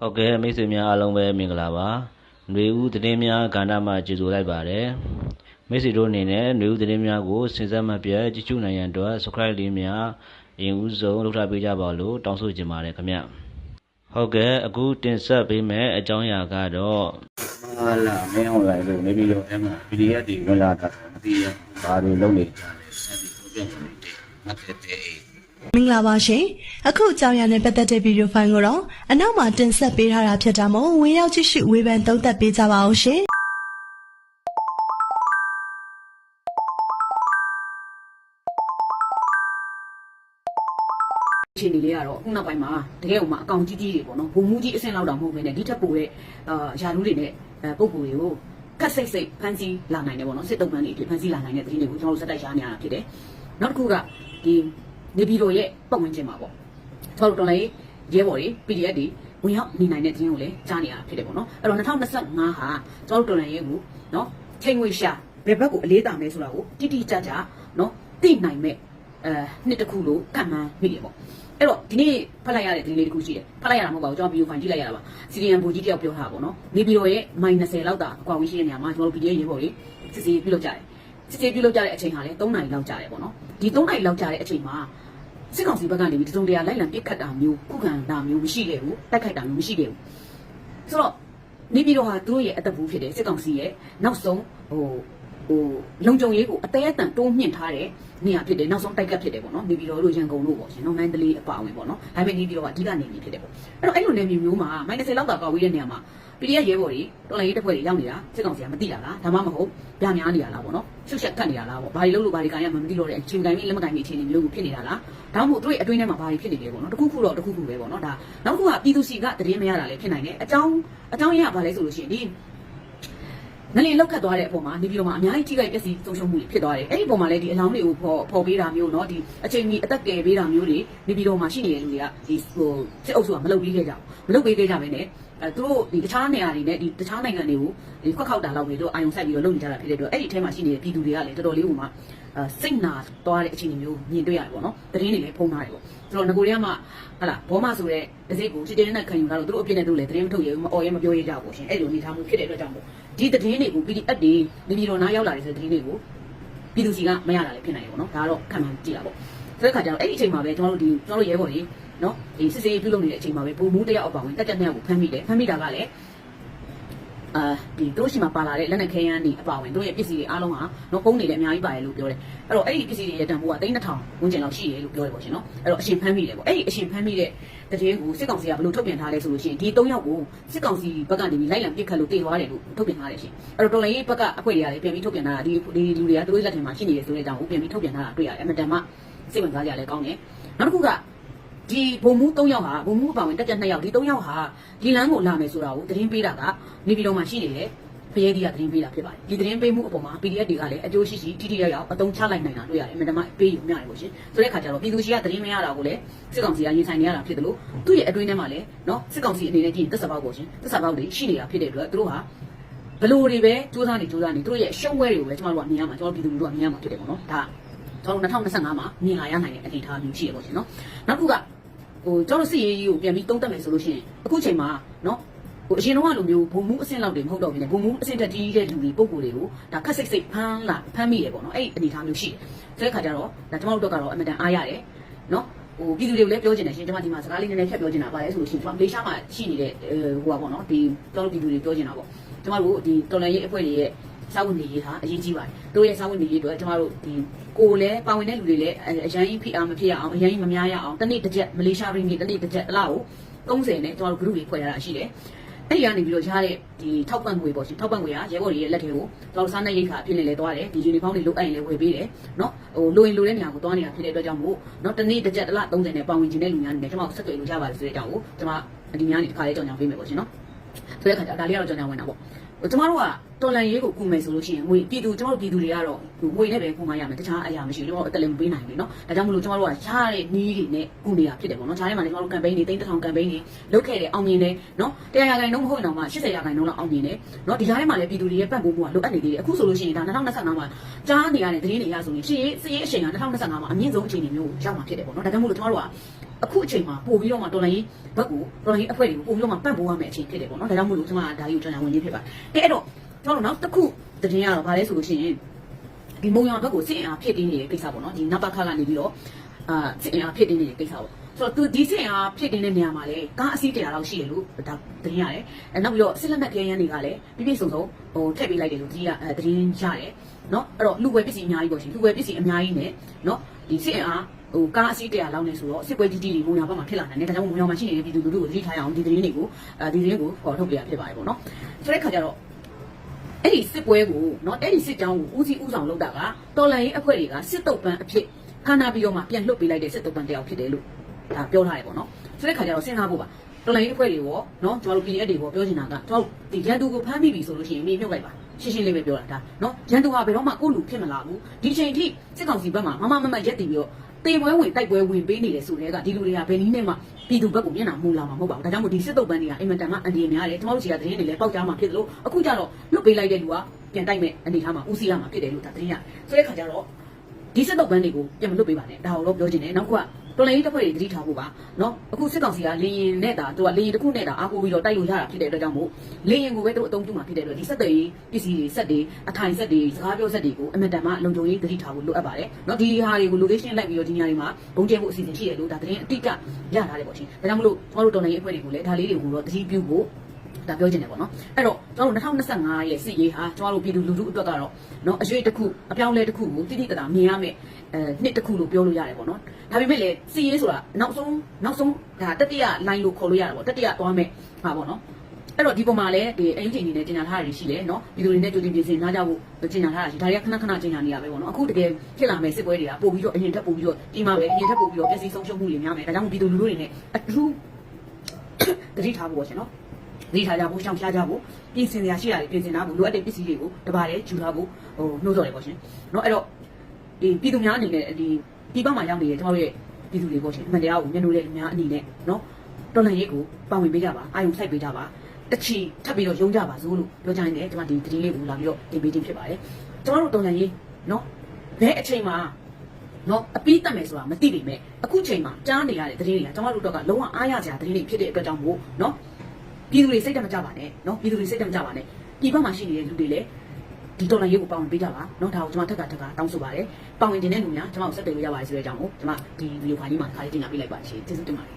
ဟုတ်ကဲ့မိတ်ဆွေများအားလုံးပဲမင်္ဂလာပါຫນွေဦးသတင်းများကဏ္ဍမှာကြိုဆိုလိုက်ပါတယ်မိတ်ဆွေတို့အနေနဲ့ຫນွေဦးသတင်းများကိုစဉ်ဆက်မပြတ်ကြည့်ရှုနိုင်ရန်အတွက် subscribe လေးများအရင်ဦးဆုံးလုပ်ထားပေးကြပါလို့တောင်းဆိုချင်ပါတယ်ခင်ဗျဟုတ်ကဲ့အခုတင်ဆက်ပေးမယ့်အကြောင်းအရာကတော့ ဟာလာမင်းအောင်လိုက်လို့နေပြီးတော့အဲ့မှာ PDF တွေဝင်လာတာမသိရဘာတွေလုပ်နေကြလဲအဲ့ဒီကိုပြန်နေတယ်မသက်တဲ့အေး မင်္ဂလာပါရှင်အခုအကြောင်းအရာနဲ့ပတ်သက်တဲ့ဗီဒီယိုဖိုင်ကိုတော့အနောက်မှာတင်ဆက်ပေးထားတာဖြစ်တာမို့ဝင်ရောက်ကြည့်ရှုဝေဖန်သုံးသပ်ပေးကြပါအောင်ရှင်အခြေအနေလေးကတော့ခုနောက်ပိုင်းမှာတကယ်ဥမာအကောင်ကြီးကြီးတွေပေါ့နော်ဘုံမူကြီးအဆင့်လောက်တောင်မဟုတ်ဘဲနဲ့ဒီထက်ပိုတဲ့အာယာလူတွေနဲ့အဲပုံကိုယ်တွေကိုကတ်စိတ်စိတ်ဖန်စီလာနိုင်တယ်ပေါ့နော်စစ်တုံးပန်းတွေအဖြစ်ဖန်စီလာနိုင်တဲ့သတင်းတွေကိုကျွန်တော်တို့စက်တိုက်ရှားနေရတာဖြစ်တယ်နောက်တစ်ခုကဒီ နေပြည်တော်ရဲ့ပတ်ဝန်းကျင်မှာပေါ့ကျွန်တော်တို့တော်လည်းရဲဘော်တွေ PDF တွေဝင်ရောက်နေနိုင်တဲ့သတင်းကိုလည်းကြားနေရတာဖြစ်တယ်ပေါ့နော်အဲ့တော့2025ဟာကျွန်တော်တို့တော်လည်းရဲကိုနော်ချိန်ငွေရှာဘယ်ဘက်ကိုအလေးတာမဲဆိုတာကိုတိတိကျကျနော်သိနိုင်မဲ့အဲနှစ်တစ်ခုလို့ကန့်မှန်းမိတယ်ပေါ့အဲ့တော့ဒီနေ့ဖတ်လိုက်ရတဲ့ဒီလေးတစ်ခုရှိတယ်ဖတ်လိုက်ရတာမဟုတ်ပါဘူးကျွန်တော်ဗီဒီယိုဖိုင်ကြည့်လိုက်ရတာပါစီရီယန်ဘူကြီးတယောက်ပြောထားတာပေါ့နော်နေပြည်တော်ရဲ့ -20 လောက်တာအကွာဝေးရှိတဲ့နေရာမှာကျွန်တော်တို့ PDF ရေပေါ်လေးစစ်စီပြုလုပ်ကြတယ်စစ်စီပြုလုပ်ကြတဲ့အချိန်ဟာလည်း3နာရီလောက်ကြာတယ်ပေါ့နော်ဒီ3နာရီလောက်ကြာတဲ့အချိန်မှာ စစ်ကောင်စီဘက်ကနေပြီးတုံတရာလိုက်လံပြစ်ခတ်တာမျိုးခုခံတာမျိုးမရှိခဲ့ဘူးတိုက်ခိုက်တာမျိုးမရှိခဲ့ဘူးဆိုတော့နေပြည်တော်ဟာသူတို့ရဲ့အသက်ဘူးဖြစ်တယ်စစ်ကောင်စီရဲ့နောက်ဆုံးဟို ဟိုလုံခြုံရေးကိုအသေးအတန်တိုးမြင့်ထားတဲ့နေရာဖြစ်တယ်နောက်ဆုံးတိုက်ကပ်ဖြစ်တယ်ပေါ့နော်နေပြည်တော်တို့ရန်ကုန်တို့ပေါ့ရှင်နော်မန္တလေးအပါအဝင်ပေါ့နော်ဒါပေမဲ့နေပြည်တော်ကအဓိကနေပြည်ဖြစ်တယ်ပေါ့အဲ့တော့အဲ့လိုနေမျိုးမျိုးမှာ -30 လောက်တာပါဝေးတဲ့နေရာမှာ PDF ရဲဘော်တွေတော်လိုင်းရေးတပ်ဖွဲ့တွေရောက်နေတာစစ်ကောင်စီကမသိတာလားဒါမှမဟုတ်ပြများနေတာလားပေါ့နော်ရှုပ်ရှက်ကတ်နေတာလားပေါ့ဘာတွေလုပ်လို့ဘာတွေကန်ရမှမသိတော့တဲ့အချိန်တိုင်းလက်မကန်ကြီးအခြေအနေမျိုးကိုဖြစ်နေတာလားဒါမှမဟုတ်သူတို့အတွင်းထဲမှာဘာတွေဖြစ်နေလဲပေါ့နော်တခုခုတော့တခုခုပဲပေါ့နော်ဒါနောက်တစ်ခုကပြည်သူစီကတည်င်းမရတာလည်းဖြစ်နိုင်တယ်အကြောင်းအကြောင်းရင်းကဘာလဲဆိုလို့ရှိရင်ဒီ ငလင်လောက်ခတ်သွားတဲ့အပေါ်မှာနေပြီးတော့မှအများကြီးထိခိုက်ပျက်စီးဆုံးရှုံးမှုတွေဖြစ်သွားတယ်။အဲ့ဒီပုံမှာလည်းဒီအလောင်းတွေကိုပေါ်ပေါ်ပေးတာမျိုးเนาะဒီအချိန်ကြီးအသက်ကယ်ပေးတာမျိုးတွေနေပြီးတော့မှရှိနေတဲ့လူတွေကဒီဟိုစစ်အုပ်စုကမလုပ်ပေးခဲ့ကြဘူး။မလုပ်ပေးခဲ့ကြဘဲနဲ့အဲသူတို့ဒီတခြားနေရာတွေနဲ့ဒီတခြားနိုင်ငံတွေကိုဒီခွက်ခောက်တာလောက်ပြီးတော့အာယုံဆိုင်ပြီးတော့လုပ်နေကြတာဖြစ်တဲ့အတွက်အဲ့ဒီအထဲမှာရှိနေတဲ့ပြည်သူတွေကလည်းတော်တော်လေးဟိုမှာအဲ စိတ်နာသွားတဲ့အခြေအနေမျိုးမြင်တွေ့ရတယ်ပေါ့နော်။သတင်းတွေလည်းဖုံးထားတယ်ပေါ့။ဆိုတော့ငကိုတွေကမှဟလာဘောမဆိုတဲ့ဒစိတ်ကိုစစ်တဲနဲ့ခံယူလာတော့သူတို့အပြစ်နဲ့သူတို့လည်းသတင်းမထုတ်ရဘူးမအော်ရဲမပြောရကြဘူးရှင်။အဲ့လိုအနေထားမျိုးဖြစ်တဲ့အတွက်ကြောင့်မို့ဒီသတင်းတွေကို PDF တွေနေပြည်တော်နားရောက်လာတဲ့ဆိုတဲ့သတင်းတွေကိုပြည်သူစီကမရတာလည်းဖြစ်နိုင်တယ်ပေါ့နော်။ဒါကတော့ခံမှန်းကြည့်တာပေါ့။ဆိုတဲ့ခါကျတော့အဲ့ဒီအချိန်မှာပဲကျွန်တော်တို့ဒီကျွန်တော်တို့ရဲဘော်တွေနော်ဒီစစ်စေးပြုလုပ်နေတဲ့အချိန်မှာပဲပုံမူးတယောက်အပါဝင်တက်တက်နဲ့ကိုဖမ်းမိတယ်။ဖမ်းမိတာကလည်း အာဒီတို့ရှိမှာပါလာတဲ့လက်နက်ခဲယမ်းတွေအပါဝင်တို့ရဲ့ပစ္စည်းတွေအားလုံးဟာနော်ပုံနေလည်းအများကြီးပါတယ်လို့ပြောတယ်အဲ့တော့အဲ့ဒီပစ္စည်းတွေရဲ့တန်ဖိုးက3000ဝန်းကျင်လောက်ရှိတယ်လို့ပြောတယ်ပေါ့ရှင်နော်အဲ့တော့အရှင်ဖမ်းမိတယ်ပေါ့အဲ့ဒီအရှင်ဖမ်းမိတဲ့တည်င်းကိုစစ်ကောင်စီကဘယ်လိုထုတ်ပြန်ထားလဲဆိုလို့ရှိရင်ဒီ3ယောက်ကိုစစ်ကောင်စီဘက်ကနေပြီးလိုက်လံပစ်ခတ်လို့တေသွားတယ်လို့ထုတ်ပြန်ထားတယ်ရှင်အဲ့တော့တော်လိုင်းရေးဘက်ကအခွင့်အရေးတွေပြန်ပြီးထုတ်ပြန်ထားတာဒီဒီလူတွေကသူတို့လက်ထက်မှာရှိနေတယ်ဆိုတဲ့အကြောင်းကိုပြန်ပြီးထုတ်ပြန်ထားတာတွေ့ရတယ်အမှန်တမ်းမှစိတ်ဝင်စားကြလည်းကောင်းတယ်နောက်တစ်ခုက ဒီဘုံမူး3ယောက်ဟာဘုံမူးအပါဝင်တက်တက်2ယောက်ဒီ3ယောက်ဟာဒီလမ်းကိုလာမယ်ဆိုတာကိုသတင်းပေးတာကနေပြည်တော်မှာရှိနေတယ်ဖရဲဒီကသတင်းပေးတာဖြစ်ပါတယ်ဒီသတင်းပေးမှုအပေါ်မှာ PDF တွေကလည်းအကျိုးရှိရှိထိထိရောက်ရောက်အသုံးချလိုက်နိုင်တာတွေ့ရတယ်အမှန်တမ်းပေးယူမျှတယ်ပေါ့ရှင်ဆိုတဲ့အခါကျတော့ပြည်သူရှိကသတင်းမရတာကိုလည်းစစ်ကောင်စီကရင်ဆိုင်နေရတာဖြစ်တယ်လို့သူ့ရဲ့အတွင်းထဲမှာလည်းနော်စစ်ကောင်စီအနေနဲ့ကြည့်တက်စပေါက်ပေါ့ရှင်တက်စပေါက်တွေရှိနေတာဖြစ်တဲ့အတွက်သူတို့ဟာဘလို့တွေပဲစူးစမ်းနေစူးစမ်းနေသူတို့ရဲ့ရှုံးဝဲတွေကိုပဲကျွန်တော်တို့ကမြင်ရမှာကျွန်တော်ပြည်သူလူထုကမြင်ရမှာဖြစ်တယ်ပေါ့နော်ဒါကျွန်တော်2025မှာမြင်လာရနိုင်တဲ့အနေအထားမျိုးရှိရပေါ့ရှင်နော်နောက်တစ်ခုက ဟိုကျွန်တော်စစ်ရေးကြီးကိုပြန်ပြီးတုံးတက်မယ်ဆိုလို့ရှိရင်အခုချိန်မှာနော်ဟိုအရင်တော့လိုမျိုးဘုံမှုအဆင့်လောက်တွေမဟုတ်တော့ဘူးလေဘုံမှုအဆင့်တက်ကြီးတဲ့လူတွေပုံကိုယ်တွေကိုဒါခက်စိတ်စိတ်ဖမ်းလာဖမ်းမိတယ်ပေါ့နော်အဲ့ဒီအနေအထားမျိုးရှိတယ်ဆိုတဲ့ခါကျတော့ဒါကျွန်တော်တို့ကတော့အမတန်အားရတယ်နော်ဟိုပြည်သူတွေကိုလည်းပြောချင်တယ်ရှင်ကျွန်မဒီမှာစကားလေးနည်းနည်းဖြတ်ပြောချင်တာပါလဲဆိုလို့ရှိရင်ကျွန်မမလေးရှားမှာရှိနေတဲ့ဟိုပါပေါ့နော်ဒီကျွန်တော်တို့ပြည်သူတွေပြောချင်တာပေါ့ကျွန်မတို့ဒီတော်လန်ရေးအဖွဲ့တွေရဲ့ စာဝန်နေရေးဟာအရေးကြီးပါတယ်တို့ရဲ့စာဝန်နေရေးအတွက်ကျွန်တော်တို့ဒီကိုလည်းပါဝင်တဲ့လူတွေလည်းအရန်ကြီးဖိအားမဖြစ်ရအောင်အရန်ကြီးမများရအောင်တနေ့တစ်ချက်မလေးရှားရင်းကြီးတနေ့တစ်ချက်အလားကို30နဲ့ကျွန်တော်တို့ group တွေဖွဲ့ရတာရှိတယ်အဲ့ဒီကနေပြီးတော့ရတဲ့ဒီထောက်ပံ့ငွေပေါ့ရှင်ထောက်ပံ့ငွေကရဲဘော်တွေရဲ့လက်ထဲကိုကျွန်တော်စားနေရိတ်ခါအဖြစ်နဲ့လဲသွားတယ်ဒီယူနီဖောင်းတွေလုတ်အိုင်လဲဝယ်ပေးတယ်နော်ဟိုလိုရင်လိုတဲ့နေရာကိုသွားနေတာဖြစ်တဲ့အတွက်ကြောင့်မို့နော်တနေ့တစ်ချက်တစ်လ30နဲ့ပါဝင်ခြင်းတဲ့လူများနေတယ်ကျွန်တော်ဆက်သွယ်လို့ရပါတယ်ဆိုတဲ့အကြောင်းကိုကျွန်မဒီများနေတစ်ခါလေးကြောင်ကြောင်ပေးမယ်ပေါ့ရှင်နော် ဆိုတဲ့အခါကျဒါလေးကတော့ကြောင်ကြောင်ဝင်တာပေါ့ကျမတို့ကတော်လန်ရေးကိုကုမယ်ဆိုလို့ရှိရင်ငွေပြည်သူကျမတို့ပြည်သူတွေကတော့ငွေနဲ့ပဲကုမရမယ်တခြားအရာမရှိဘူးကျမတို့အတလည်းမပေးနိုင်ဘူးเนาะဒါကြောင့်မလို့ကျမတို့ကရတဲ့နီးတွေနဲ့ကုနေတာဖြစ်တယ်ပေါ့နော်ဂျားထဲမှာလည်းကျမတို့ကမ်ပိန်းတွေ3000ကမ်ပိန်းတွေလုပ်ခဲ့တယ်အောင်မြင်တယ်เนาะ100ရာခိုင်နှုန်းမဟုတ်ရင်တော့မှ80ရာခိုင်နှုန်းလောက်အောင်မြင်တယ်เนาะဒီဂျားထဲမှာလည်းပြည်သူတွေရဲ့ပတ်ပိုးမှုကလိုအပ်နေသေးတယ်အခုဆိုလို့ရှိရင်ဒါ2025မှာကြားနေရတဲ့သတင်းတွေရဆိုရင်ရှေ့ရေးစည်ရေးအချိန်က2025မှာအမြင့်ဆုံးအခြေအနေမျိုးကိုရောက်မှာဖြစ်တယ်ပေါ့နော်ဒါကြောင့်မို့လို့ကျမတို့က အခုအချိန်မှာပို့ပြီးတော့မှတော်လိုင်းဘက်ကိုတော်လိုင်းအဖွဲ့တွေကိုပို့ပြီးတော့မှပတ်ပိုးရမယ့်အချိန်ဖြစ်တယ်ပေါ့နော်ဒါကြောင့်မို့လို့ကျွန်မဒါကြီးကိုကျွန်တော်ဝင်ကြီးဖြစ်ပါတယ်အဲအဲ့တော့ကျွန်တော်တို့နောက်တစ်ခုတည်င်းရတော့ဗာလဲဆိုလို့ရှိရင်ဒီမုံရဘက်ကိုစစ်အင်အားဖြစ်တင်းနေတဲ့ကိစ္စပေါ့နော်ဒီနပခကနေပြီးတော့အာစစ်အင်အားဖြစ်တင်းနေတဲ့ကိစ္စပေါ့ဆိုတော့သူဒီစစ်အင်အားဖြစ်တင်းတဲ့နေရာမှာလေကားအစီးတရာလောက်ရှိတယ်လို့ဒါတည်င်းရတယ်အဲနောက်ပြီးတော့စစ်လက်နက်ခဲယမ်းတွေကလည်းပြည့်ပြည့်စုံစုံဟိုထည့်ပေးလိုက်တယ်လို့တည်ရအဲတည်င်းရတယ်နော်အဲ့တော့လူဝယ်ပစ္စည်းအများကြီးပေါ့ရှင်လူဝယ်ပစ္စည်းအများကြီးနဲ့နော်ဒီစစ်အင်အား ဟိုကားအစီးတရာလောက်နေဆိုတော့စစ်ပွဲကြီးကြီးတွေမုံရဘက်မှာဖြစ်လာနိုင်တယ်ဒါကြောင့်မုံရမှာရှိနေတဲ့ပြည်သူလူထုကိုသတိထားရအောင်ဒီသတင်းတွေကိုအဲဒီသတင်းကိုဟောထုတ်ပြရဖြစ်ပါတယ်ပေါ့နော်ဆိုတဲ့ခါကျတော့ အဲ့ဒီစစ်ပွဲကိုเนาะအဲ့ဒီစစ်ကြောင်းကိုဦးစီးဦးဆောင်လုပ်တာကတော်လန်ရေးအဖွဲ့တွေကစစ်တုပ်ပန်းအဖြစ်ခန္ဓာပြီးတော့မှပြန်လွတ်ပေးလိုက်တဲ့စစ်တုပ်ပန်းတယောက်ဖြစ်တယ်လို့ဒါပြောထားတယ်ပေါ့နော်ဆိုတဲ့ခါကျတော့စဉ်းစားဖို့ပါတော်လန်ရေးအဖွဲ့တွေရောเนาะကျွန်တော်တို့ PDF တွေရောပြောချင်တာကကျွန်တော်ဒီရန်သူကိုဖမ်းမိပြီဆိုလို့ရှိရင်မြေမြုပ်လိုက်ပါရှင်းရှင်းလေးပဲပြောတာဒါเนาะရန်သူဟာဘယ်တော့မှကိုယ့်လူဖြစ်မလာဘူးဒီချိန်ထိစစ်ကောင်စီဘက်မှာမမမမရက်တည်ပြီးတော့ တေပွဲဝင်တိုက်ပွဲဝင်ပေးနေတယ်ဆိုတဲ့ကဒီလူတွေကဘယ်နည်းနဲ့မှပြည်သူဘက်ကိုမျက်နှာမူလာမှာမဟုတ်ပါဘူးဒါကြောင့်မို့ဒီစစ်တုပ်ပန်းတွေကအင်မတန်မှအန်ဒီရများတယ်ကျွန်တော်တို့စီကသတင်းတွေလည်းပေါက်ကြားမှာဖြစ်သလိုအခုကျတော့လွတ်ပေးလိုက်တဲ့လူကပြန်တိုက်မဲ့အနေထားမှာဦးစီးရမှာဖြစ်တယ်လို့ဒါသတင်းရဆိုတဲ့ခါကျတော့ဒီစစ်တုပ်ပန်းတွေကိုပြန်မလွတ်ပေးပါနဲ့ဒါကိုတော့ပြောချင်တယ်နောက်တစ်ခုက ပလိန်တစ်ဖွဲ့တွေတတိထားဖို့ပါနော်အခုစစ်ကောင်စီကလေရင်နဲ့တာသူကလေရင်တစ်ခုနဲ့တာအားကိုးပြီးတော့တိုက်လို့ရတာဖြစ်တဲ့အတွက်ကြောင့်မို့လေရင်ကိုပဲသူအသုံးပြုမှာဖြစ်တဲ့အတွက်ဒီစက်တွေပစ္စည်းတွေစက်တွေအထိုင်စက်တွေစကားပြောစက်တွေကိုအမတန်မှလုံခြုံရေးတတိထားဖို့လိုအပ်ပါတယ်နော်ဒီဟာတွေကို location လိုက်ပြီးတော့ဒီနေရာတွေမှာဘုံကျဲဖို့အစီအစဉ်ရှိတယ်လို့ဒါသတင်းအတိအကျရထားတယ်ပေါ့ရှင်ဒါကြောင့်မလို့ကျွန်တော်တို့တော်လိုင်းရေးအဖွဲ့တွေကိုလည်းဒါလေးတွေကိုတော့တတိပြုဖို့ ဒါပြောချင်တယ်ပေါ့နော်အဲ့တော့ကျွန်တော်တို့2025ရဲ့စစ်ရေးဟာကျွန်တော်တို့ပြည်သူလူထုအတွက်ကတော့နော်အရေးတစ်ခုအပြောင်းလဲတစ်ခုကိုတိတိတသာမြင်ရမယ်အဲနှစ်တစ်ခုလို့ပြောလို့ရတယ်ပေါ့နော်ဒါပေမဲ့လည်းစစ်ရေးဆိုတာနောက်ဆုံးနောက်ဆုံးဒါတတိယ line လို့ခေါ်လို့ရတယ်ပေါ့တတိယသွားမယ်ဟာပေါ့နော်အဲ့တော့ဒီပုံမှာလည်းဒီအင်ဂျင်အနေနဲ့ကျင်ညာထားတာရှိတယ်နော်ဒီလိုတွေနဲ့ကြိုတင်ပြင်ဆင်ထားကြဖို့ကျင်ညာထားတာရှိဒါတွေကခဏခဏကျင်ညာနေရပဲပေါ့နော်အခုတကယ်ဖြစ်လာမဲ့စစ်ပွဲတွေကပို့ပြီးတော့အရင်ထက်ပို့ပြီးတော့ပြီးမှပဲအရင်ထက်ပို့ပြီးတော့ပျက်စီးဆုံးရှုံးမှုတွေများမယ်ဒါကြောင့်ပြည်သူလူထုတွေနဲ့အထူးတတိထားဖို့ပေါ့ရှင်နော် နေထားကြဖို့ရှောင်ရှားကြဖို့ပြင်ဆင်ရရှိတာတွေပြင်ဆင်ထားဖို့လိုအပ်တဲ့ပစ္စည်းတွေကိုတပါးတည်းယူထားဖို့ဟိုနှိုးဆော်တယ်ပေါ့ရှင်เนาะအဲ့တော့ဒီပြည်သူများအနေနဲ့ဒီပြည်ပမှာရောက်နေတဲ့ကျွန်တော်တို့ရဲ့ပြည်သူတွေပေါ့ရှင်အမှန်တရားကိုမျက်နှာလေးများအနေနဲ့เนาะတော်လှန်ရေးကိုပါဝင်ပေးကြပါအာယုံစိုက်ပေးကြပါတချီထပ်ပြီးတော့ယုံကြပါစို့လို့ပြောကြရင်လည်းကျွန်မဒီတတိလေးကိုလာပြီးတော့တင်ပေးခြင်းဖြစ်ပါတယ်ကျွန်တော်တို့တော်လှန်ရေးเนาะဘယ်အချိန်မှာနော်အပီးတက်မယ်ဆိုတာမသိပေမဲ့အခုချိန်မှာကြားနေရတဲ့သတင်းတွေကကျွန်တော်တို့တော့ကလုံးဝအားရစရာသတင်းတွေဖြစ်တဲ့အတွက်ကြောင့်မို့နော် ပြည်သူတွေစိတ်ဓာတ်မကြပါနဲ့နော်ပြည်သူတွေစိတ်ဓာတ်မကြပါနဲ့ပြည်ပမှာရှိနေတဲ့လူတွေလည်းဒီတော်လိုင်းရုပ်ကိုပေါဝင်ပေးကြပါနော်ဒါကိုကျွန်မထပ်ကထပ်ကတောင်းဆိုပါတယ်ပေါဝင်တင်တဲ့လူများကျွန်မကိုဆက်သွယ်လို့ရပါတယ်ဆိုတဲ့အကြောင်းကိုကျွန်မဒီဗီဒီယိုဖိုင်လေးမှာခါလေးတင်လာပေးလိုက်ပါရှင်ကျေးဇူးတင်ပါတယ်